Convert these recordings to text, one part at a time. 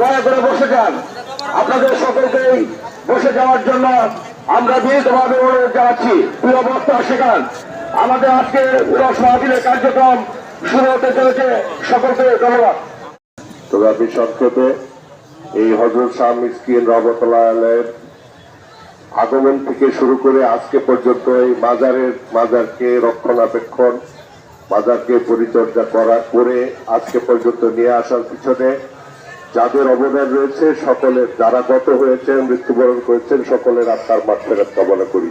দয়া করে বসে যান। আপনাদের সকলকেই বসে যাওয়ার জন্য আমরা বিনীতভাবে অনুরোধ জানাচ্ছি। প্রিয় বক্তা সেখান আমাদের আজকে রস মাহফিলের কার্যক্রম শুরু হতে চলেছে। সকলকে ধন্যবাদ। তবে আমি সংক্ষেপে এই হজরত শাহ মিসকিন রহমতুল্লাহ আগমন থেকে শুরু করে আজকে পর্যন্ত এই মাজারের মাজারকে রক্ষণাবেক্ষণ, মাজারকে পরিচর্যা করা করে আজকে পর্যন্ত নিয়ে আসার পিছনে যাদের অবদান রয়েছে সকলের যারা গত হয়েছেন মৃত্যুবরণ করেছেন সকলের আত্মার মাঠফেরত কামনা করি।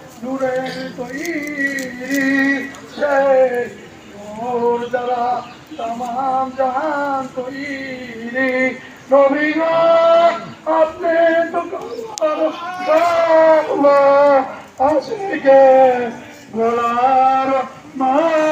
নূরের তৈরি সে নূর দ্বারা তামাম জাহান তৈরি নবীগ আপনি তো আসিকে গোলার মারা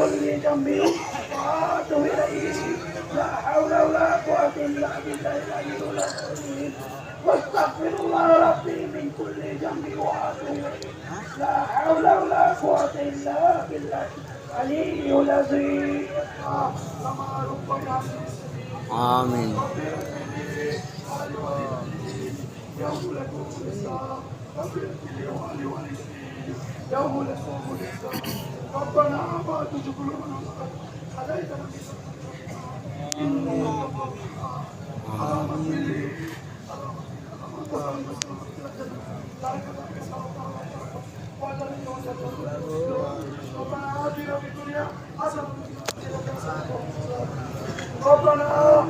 كل جنب وعاد إليه لا حول ولا قوة إلا بالله العلي العظيم واستغفر الله ربي من كل جنب وعاد إليه لا حول ولا قوة إلا بالله العلي العظيم آمين يوم لكم يوم لكم ربنا ما تجبرنا هديتنا ربنا